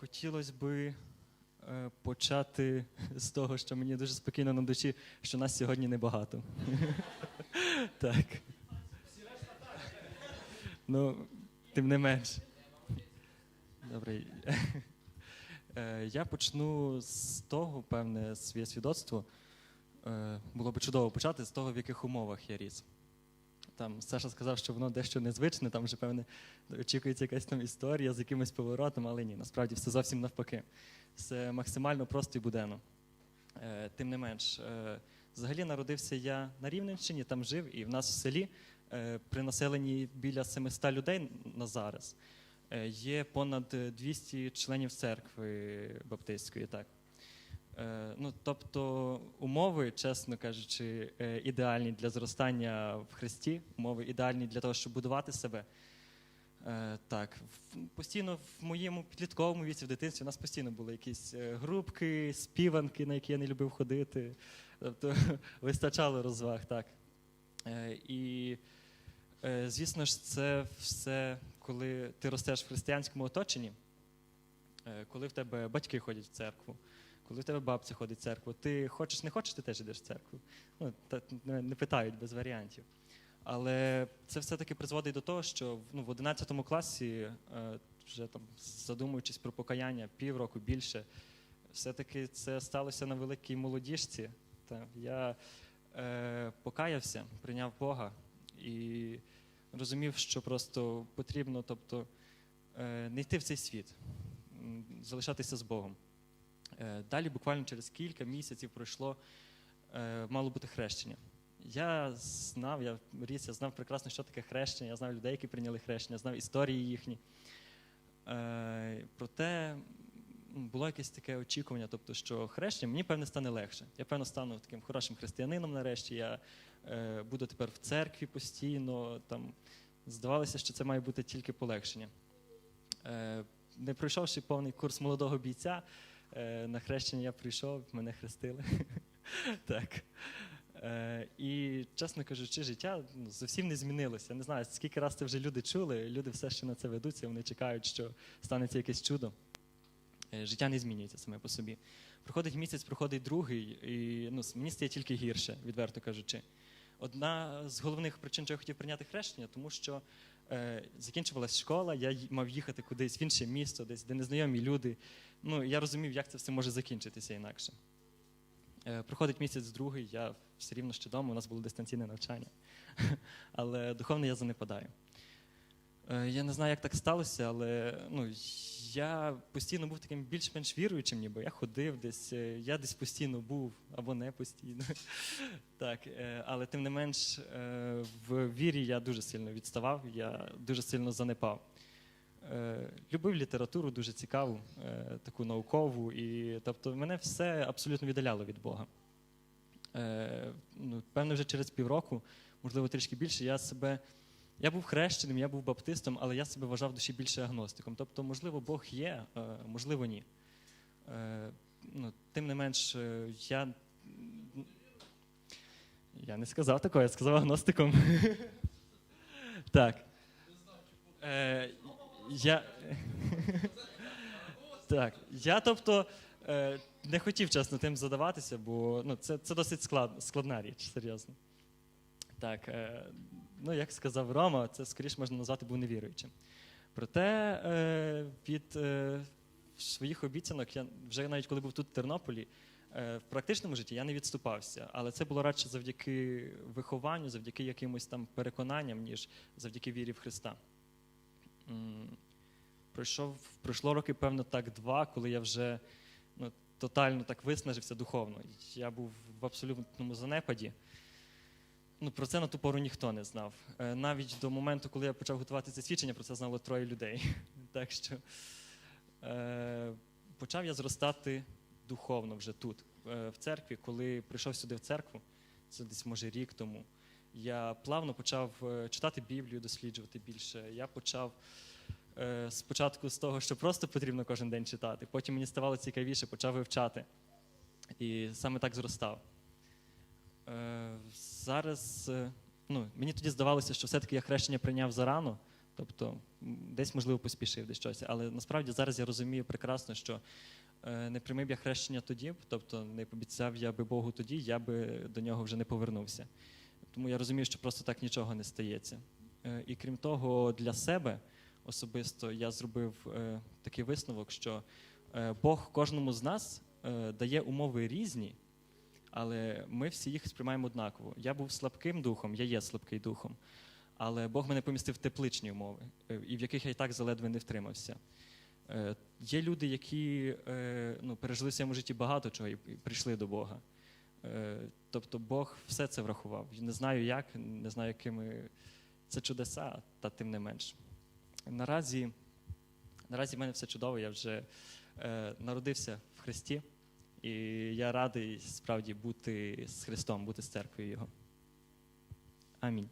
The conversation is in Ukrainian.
Хотілося би е, почати з того, що мені дуже спокійно на душі, що нас сьогодні небагато. Так. Ну, тим не менш. Добре. Е, Я почну з того, певне, своє свідоцтво. Е, Було би чудово почати з того, в яких умовах я ріс. Там Саша сказав, що воно дещо незвичне, там вже, певне, очікується якась там історія з якимось поворотом, але ні, насправді все зовсім навпаки. Все максимально просто і буденно. Е, Тим не менш, е, взагалі народився я на Рівненщині, там жив, і в нас в селі е, при населенні біля 700 людей на зараз е, є понад 200 членів церкви баптистської. Так. Е, Ну, тобто умови, чесно кажучи, е, ідеальні для зростання в Христі, умови ідеальні для того, щоб будувати себе. Е, Так, постійно в моєму підлітковому віці, в дитинстві, у нас постійно були якісь групки, співанки, на які я не любив ходити. Тобто вистачало розваг, так. І, звісно ж, це все, коли ти ростеш в християнському оточенні, коли в тебе батьки ходять в церкву, коли в тебе бабця ходить в церкву, ти хочеш, не хочеш, ти теж йдеш в церкву. Ну, та, не, питають без варіантів. Але це все-таки призводить до того, що ну, в 11 класі, е, вже там задумуючись про покаяння півроку більше, все-таки це сталося на великій молодіжці. Та я е, покаявся, прийняв Бога і розумів, що просто потрібно тобто, е, не йти в цей світ, залишатися з Богом. Е, Далі, буквально через кілька місяців пройшло, е, мало бути хрещення. Я знав, я ріс, я знав прекрасно, що таке хрещення, я знав людей, які прийняли хрещення, знав історії їхні. Е, проте було якесь таке очікування, тобто, що хрещення мені, певне, стане легше. Я, певно, стану таким хорошим християнином нарешті. Я буду тепер в церкві постійно. Там, здавалося, що це має бути тільки полегшення. Не пройшовши повний курс молодого бійця, на хрещення я прийшов, мене хрестили. так. Е, і, чесно кажучи, життя ну, зовсім не змінилося. Не знаю, скільки раз це вже люди чули, люди все ще на це ведуться, вони чекають, що станеться якесь чудо. Е, життя не змінюється саме по собі. Проходить місяць, проходить другий, і ну, мені стає тільки гірше, відверто кажучи. Одна з головних причин, що я хотів прийняти хрещення, тому що е, закінчувалась школа, я мав їхати кудись в інше місто, десь, де незнайомі люди. Ну, я розумів, як це все може закінчитися інакше. Е, проходить місяць другий, я все рівно ще вдома, у нас було дистанційне навчання. Але духовно я занепадаю. Е, Я не знаю, як так сталося, але ну, я постійно був таким більш-менш віруючим, ніби я ходив десь, е, я десь постійно був або не постійно. Так, але тим не менш, в вірі я дуже сильно відставав, я дуже сильно занепав. Е, Любив літературу дуже цікаву, е, таку наукову, і тобто мене все абсолютно віддаляло від Бога. Е, Ну, певно, вже через півроку, можливо, трішки більше, я себе. Я був хрещеним, я був баптистом, але я себе вважав душі більше агностиком. Тобто, можливо, Бог є, можливо, ні. Ну, тим не менш, я. Я не сказав такого, я сказав агностиком. Так. Я... так. Я, тобто, е, не хотів чесно тим задаватися, бо ну, це, це досить склад, складна річ, серйозно. Так, е, ну як сказав Рома, це скоріше можна назвати був невіруючим. Проте е, від своїх обіцянок, я вже навіть коли був тут в Тернополі, в практичному житті я не відступався, але це було радше завдяки вихованню, завдяки якимось там переконанням, ніж завдяки вірі в Христа. Пройшов, пройшло роки, певно, так два, коли я вже ну, тотально так виснажився духовно. Я був в абсолютному занепаді. Ну, про це на ту пору ніхто не знав. Е, Навіть до моменту, коли я почав готувати це свідчення, про це знало троє людей. Так що е, почав я зростати духовно вже тут, е, в церкві, коли прийшов сюди в церкву, це десь може рік тому. Я плавно почав е, читати Біблію, досліджувати більше. Я почав е, спочатку з того, що просто потрібно кожен день читати. Потім мені ставало цікавіше, почав вивчати. І саме так зростав. Е, Зараз ну, мені тоді здавалося, що все-таки я хрещення прийняв зарано, Тобто, десь, можливо, поспішив десь щось. Але насправді зараз я розумію прекрасно, що не приймив я хрещення тоді, тобто не пообіцяв я би Богу тоді, я би до нього вже не повернувся. Тому я розумію, що просто так нічого не стається. Е, І крім того, для себе особисто я зробив е, такий висновок, що е, Бог кожному з нас дає умови різні, але ми всі їх сприймаємо однаково. Я був слабким духом, я є слабкий духом, але Бог мене помістив в тепличні умови, і в яких я і так заледве не втримався. Є люди, які ну, пережили в своєму житті багато чого і прийшли до Бога. Е, Тобто Бог все це врахував. Не знаю як, не знаю, якими це чудеса, та тим не менш. Наразі, наразі в мене все чудово, я вже е, народився в Христі, і я радий справді бути з Христом, бути з церквою Його. Амінь.